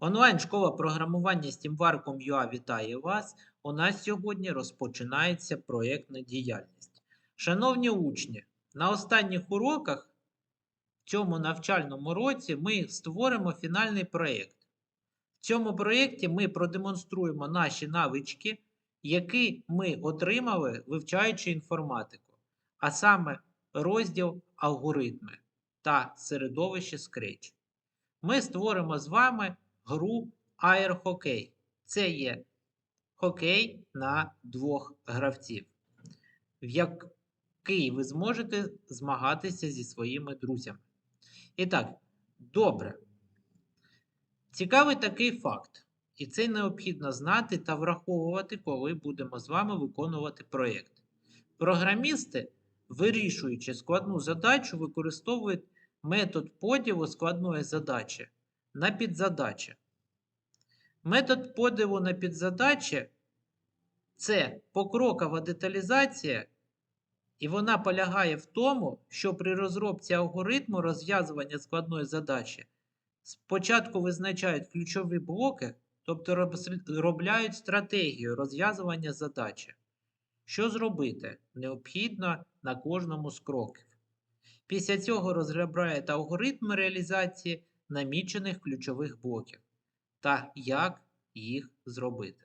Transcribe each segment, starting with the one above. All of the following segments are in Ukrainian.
Онлайн-школа програмування SteamWarcom.ua вітає вас. У нас сьогодні розпочинається проєктна діяльність. Шановні учні, на останніх уроках в цьому навчальному році ми створимо фінальний проєкт. В цьому проєкті ми продемонструємо наші навички, які ми отримали, вивчаючи інформатику, а саме розділ алгоритми та середовище Scratch. Ми створимо з вами гру Hockey. Це є хокей на двох гравців, в який ви зможете змагатися зі своїми друзями. І так, добре. Цікавий такий факт. І це необхідно знати та враховувати, коли будемо з вами виконувати проєкт. Програмісти, вирішуючи складну задачу, використовують метод поділу складної задачі на підзадачі. Метод поділу на підзадачі це покрокова деталізація, і вона полягає в тому, що при розробці алгоритму розв'язування складної задачі спочатку визначають ключові блоки, тобто розробляють стратегію розв'язування задачі. Що зробити необхідно на кожному з кроків. Після цього розробляють алгоритми реалізації намічених ключових блоків та як їх зробити.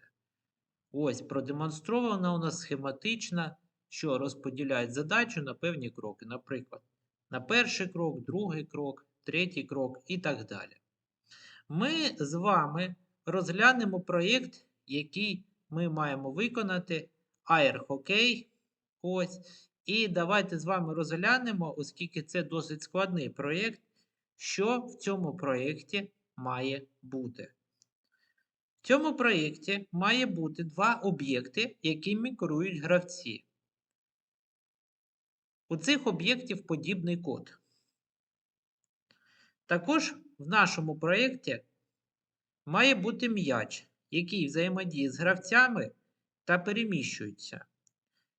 Ось продемонстрована у нас схематична, що розподіляють задачу на певні кроки. Наприклад, на перший крок, другий крок, третій крок і так далі. Ми з вами розглянемо проєкт, який ми маємо виконати Hockey. Ось. І давайте з вами розглянемо, оскільки це досить складний проєкт, що в цьому проєкті має бути. В цьому проєкті має бути два об'єкти, якими керують гравці. У цих об'єктів подібний код. Також в нашому проєкті має бути м'яч, який взаємодіє з гравцями та переміщується.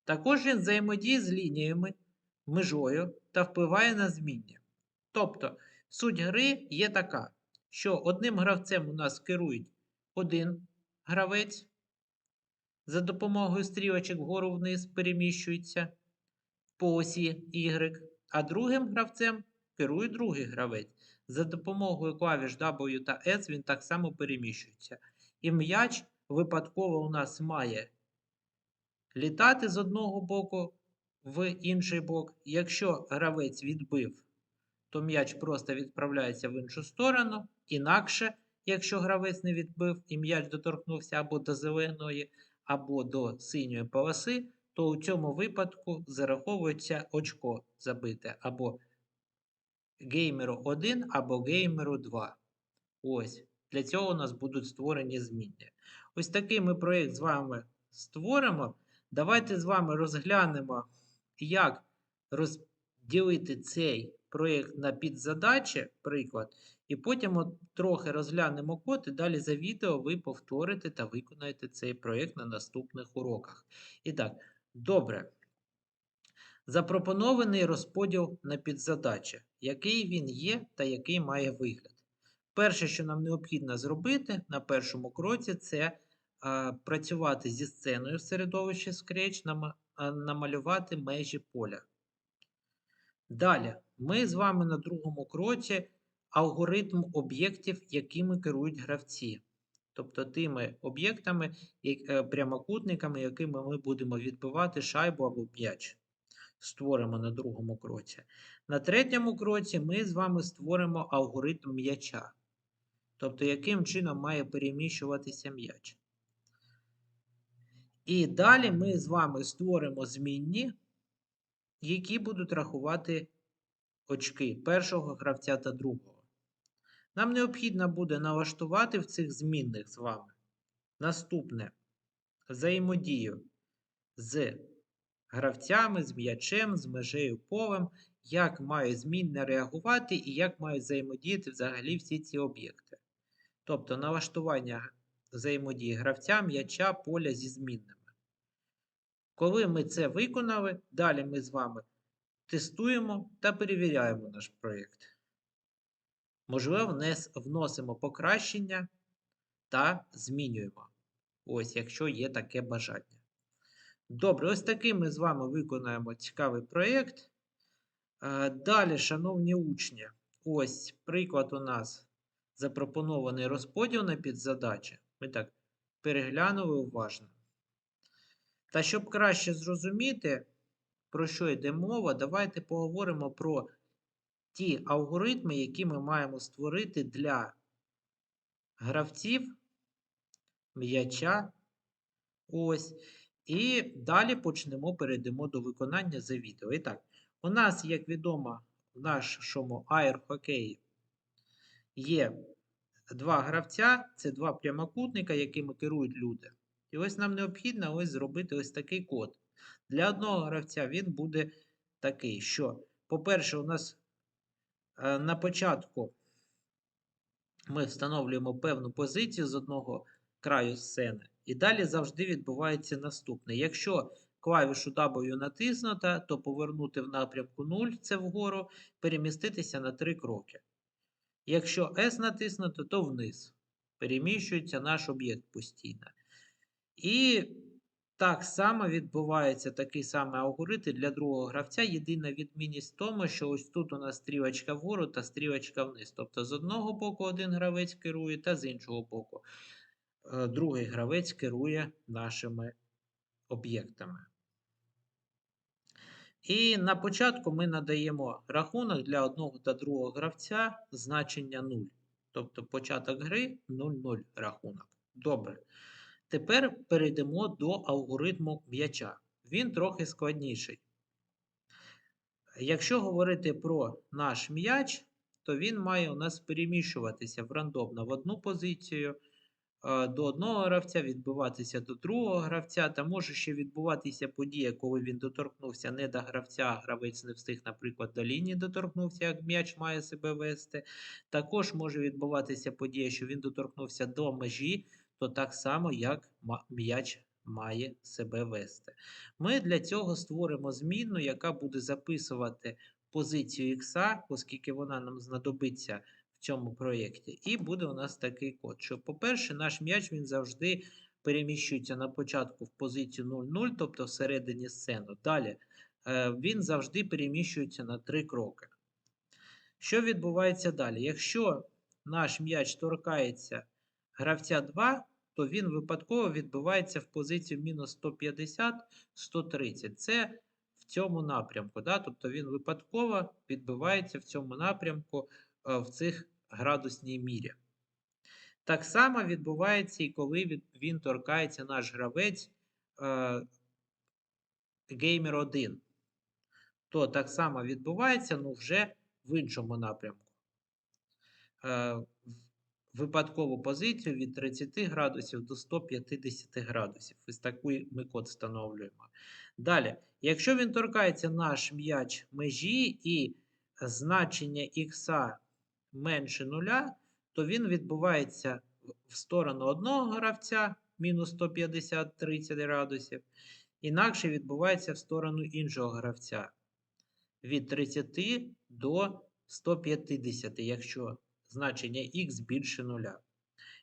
Також він взаємодіє з лініями, межою та впливає на зміння. Тобто, суть гри є така, що одним гравцем у нас керують один гравець, за допомогою стрілочок вгору вниз переміщується по осі Y, а другим гравцем керує другий гравець. За допомогою клавіш W та S він так само переміщується. І м'яч випадково у нас має літати з одного боку в інший бок. Якщо гравець відбив, то м'яч просто відправляється в іншу сторону. Інакше, якщо гравець не відбив і м'яч доторкнувся або до зеленої, або до синьої полоси, то у цьому випадку зараховується очко забите або геймеру 1, або геймеру 2. Ось. Для цього у нас будуть створені зміння. Ось такий ми проєкт з вами створимо. Давайте з вами розглянемо, як розділити цей проєкт на підзадачі, приклад, і потім от трохи розглянемо код, і далі за відео ви повторите та виконаєте цей проєкт на наступних уроках. І так, добре. Запропонований розподіл на підзадачі, який він є та який має вигляд. Перше, що нам необхідно зробити на першому кроці, це працювати зі сценою в середовищі Scratch, а намалювати межі поля. Далі, ми з вами на другому кроці алгоритм об'єктів, якими керують гравці. Тобто тими об'єктами, е, прямокутниками, якими ми будемо відбивати шайбу або м'яч. Створимо на другому кроці. На третьому кроці ми з вами створимо алгоритм м'яча. Тобто, яким чином має переміщуватися м'яч. І далі ми з вами створимо змінні, які будуть рахувати очки першого гравця та другого. Нам необхідно буде налаштувати в цих змінних з вами наступне взаємодію з гравцями, з м'ячем, з межею полем, як має змінне реагувати і як мають взаємодіяти взагалі всі ці об'єкти. Тобто налаштування взаємодії гравця, м'яча, поля зі змінними. Коли ми це виконали, далі ми з вами тестуємо та перевіряємо наш проєкт. Можливо, вносимо покращення та змінюємо. Ось, якщо є таке бажання. Добре, ось такий ми з вами виконаємо цікавий проєкт. Е, Далі, шановні учні, ось приклад у нас запропонований розподіл на підзадачі. Ми так переглянули уважно. Та щоб краще зрозуміти, про що йде мова, давайте поговоримо про ті алгоритми, які ми маємо створити для гравців м'яча. Ось. І далі почнемо, перейдемо до виконання за відео. І так, у нас, як відомо, в нашому аерхокеї є два гравця, це два прямокутника, якими керують люди. І ось нам необхідно ось зробити ось такий код. Для одного гравця він буде такий, що, по-перше, у нас на початку ми встановлюємо певну позицію з одного краю сцени. І далі завжди відбувається наступне. Якщо клавішу W натиснута, то повернути в напрямку 0 це вгору, переміститися на 3 кроки. Якщо S натиснуто, то вниз. Переміщується наш об'єкт постійно. І так само відбувається такий самий алгоритм для другого гравця. Єдина відмінність в тому, що ось тут у нас стрілочка вгору та стрілочка вниз. Тобто з одного боку один гравець керує, та з іншого боку е, другий гравець керує нашими об'єктами. І на початку ми надаємо рахунок для одного та другого гравця значення 0. Тобто початок гри 0-0 рахунок. Добре. Тепер перейдемо до алгоритму м'яча. Він трохи складніший. Якщо говорити про наш м'яч, то він має у нас переміщуватися в рандомно в одну позицію, е, до одного гравця, відбуватися до другого гравця, та може ще відбуватися подія, коли він доторкнувся не до гравця, а гравець не встиг, наприклад, до лінії доторкнувся, як м'яч має себе вести. Також може відбуватися подія, що він доторкнувся до межі, то так само, як м'яч має себе вести. Ми для цього створимо змінну, яка буде записувати позицію X, оскільки вона нам знадобиться в цьому проєкті. І буде у нас такий код. Що, по-перше, наш м'яч він завжди переміщується на початку в позицію 0,0, тобто всередині сцену. Далі е, він завжди переміщується на 3 кроки. Що відбувається далі? Якщо наш м'яч торкається гравця 2, то він випадково відбувається в позицію мінус 150-130. Це в цьому напрямку. Да? Тобто він випадково відбувається в цьому напрямку е, в цих градусній мірі. Так само відбувається і коли він, торкається наш гравець е, Gamer 1. То так само відбувається, ну вже в іншому напрямку. Е, випадкову позицію від 30 градусів до 150 градусів. Ось такий ми код встановлюємо. Далі, якщо він торкається наш м'яч межі і значення х менше нуля, то він відбувається в сторону одного гравця мінус 150-30 градусів. Інакше відбувається в сторону іншого гравця від 30 до 150, якщо значення х більше нуля.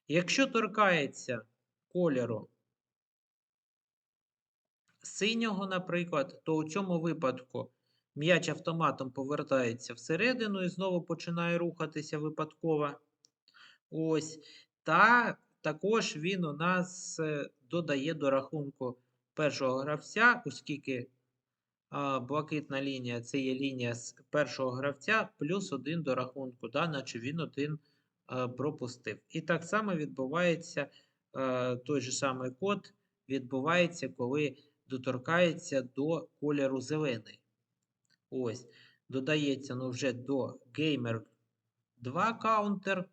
Якщо торкається кольору синього, наприклад, то у цьому випадку м'яч автоматом повертається всередину і знову починає рухатися випадково. Ось. Та також він у нас е, додає до рахунку першого гравця, оскільки блакитна лінія це є лінія з першого гравця, плюс один до рахунку, да, наче він один пропустив. І так само відбувається той же самий код, відбувається, коли доторкається до кольору зелений. Ось, додається ну, вже до Gamer 2 каунтер.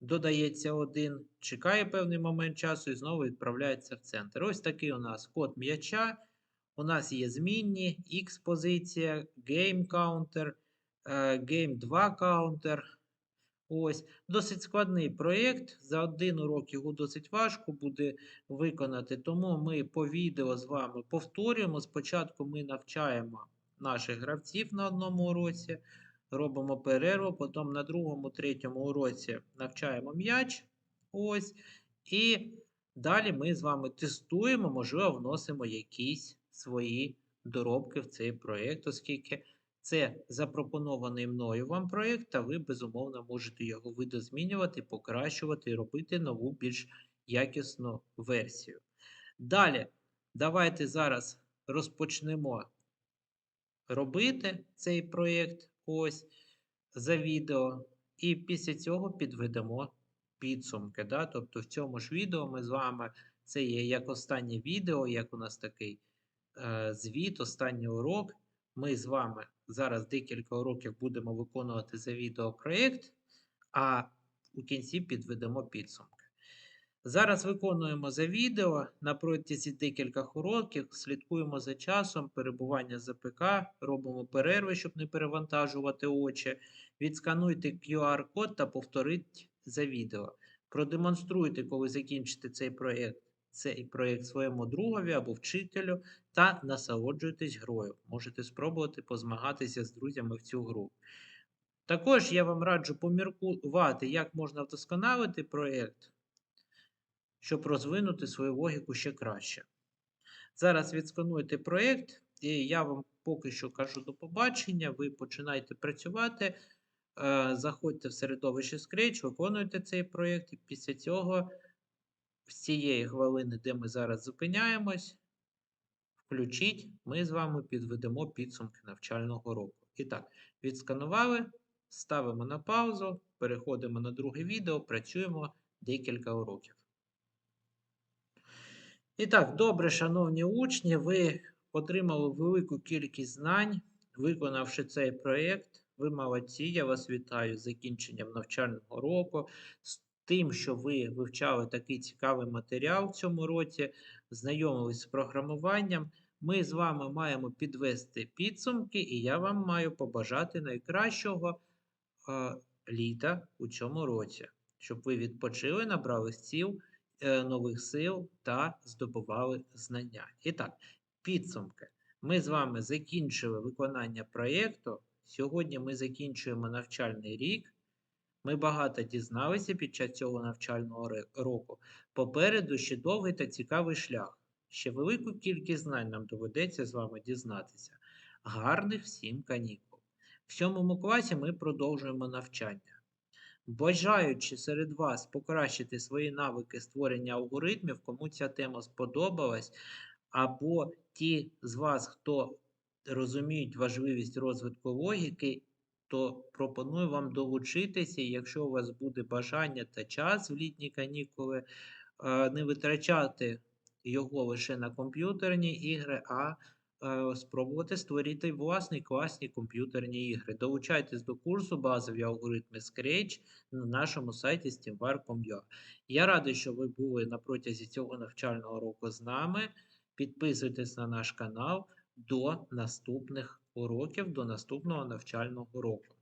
Додається один, чекає певний момент часу і знову відправляється в центр. Ось такий у нас код м'яча. У нас є змінні, X позиція, Game Counter, Game 2 Counter. Ось, Досить складний проєкт. За один урок його досить важко буде виконати. Тому ми по відео з вами повторюємо. Спочатку ми навчаємо наших гравців на одному уроці, робимо перерву, потім на другому, третьому уроці навчаємо м'яч. Ось. І далі ми з вами тестуємо, можливо, вносимо якісь свої доробки в цей проєкт, оскільки це запропонований мною вам проєкт, а ви, безумовно, можете його видозмінювати, покращувати і робити нову, більш якісну версію. Далі, давайте зараз розпочнемо робити цей проєкт ось за відео, і після цього підведемо підсумки. Да? Тобто в цьому ж відео ми з вами, це є як останнє відео, як у нас такий звіт, останній урок. Ми з вами зараз декілька уроків будемо виконувати за відеопроєкт, а у кінці підведемо підсумки. Зараз виконуємо за відео на протязі декількох уроків, слідкуємо за часом, перебування за ПК, робимо перерви, щоб не перевантажувати очі. Відскануйте QR-код та повторіть за відео. Продемонструйте, коли закінчите цей проєкт, цей проєкт своєму другові або вчителю та насолоджуйтесь грою. Можете спробувати позмагатися з друзями в цю гру. Також я вам раджу поміркувати, як можна вдосконалити проєкт, щоб розвинути свою логіку ще краще. Зараз відскануйте проєкт, і я вам поки що кажу до побачення. Ви починаєте працювати. Е, Заходьте в середовище Scratch, виконуйте цей проєкт, і після цього з цієї хвилини, де ми зараз зупиняємось, включіть, ми з вами підведемо підсумки навчального року. І так, відсканували, ставимо на паузу, переходимо на друге відео, працюємо декілька уроків. І так, добре, шановні учні, ви отримали велику кількість знань, виконавши цей проєкт. Ви молодці, я вас вітаю з закінченням навчального року, тим, що ви вивчали такий цікавий матеріал в цьому році, знайомились з програмуванням. Ми з вами маємо підвести підсумки, і я вам маю побажати найкращого е, літа у цьому році, щоб ви відпочили, набрали сіл, е, нових сил та здобували знання. І так, підсумки. Ми з вами закінчили виконання проєкту. Сьогодні ми закінчуємо навчальний рік. Ми багато дізналися під час цього навчального року. Попереду ще довгий та цікавий шлях. Ще велику кількість знань нам доведеться з вами дізнатися. Гарних всім канікул. В сьомому класі ми продовжуємо навчання. Бажаючи серед вас покращити свої навики створення алгоритмів, кому ця тема сподобалась, або ті з вас, хто розуміють важливість розвитку логіки, то пропоную вам долучитися, якщо у вас буде бажання та час в літні канікули, е, не витрачати його лише на комп'ютерні ігри, а е, спробувати створити власні класні комп'ютерні ігри. Долучайтесь до курсу базові алгоритми Scratch на нашому сайті steambar.com.ua. Я радий, що ви були на протязі цього навчального року з нами. Підписуйтесь на наш канал до наступних уроків, до наступного навчального року.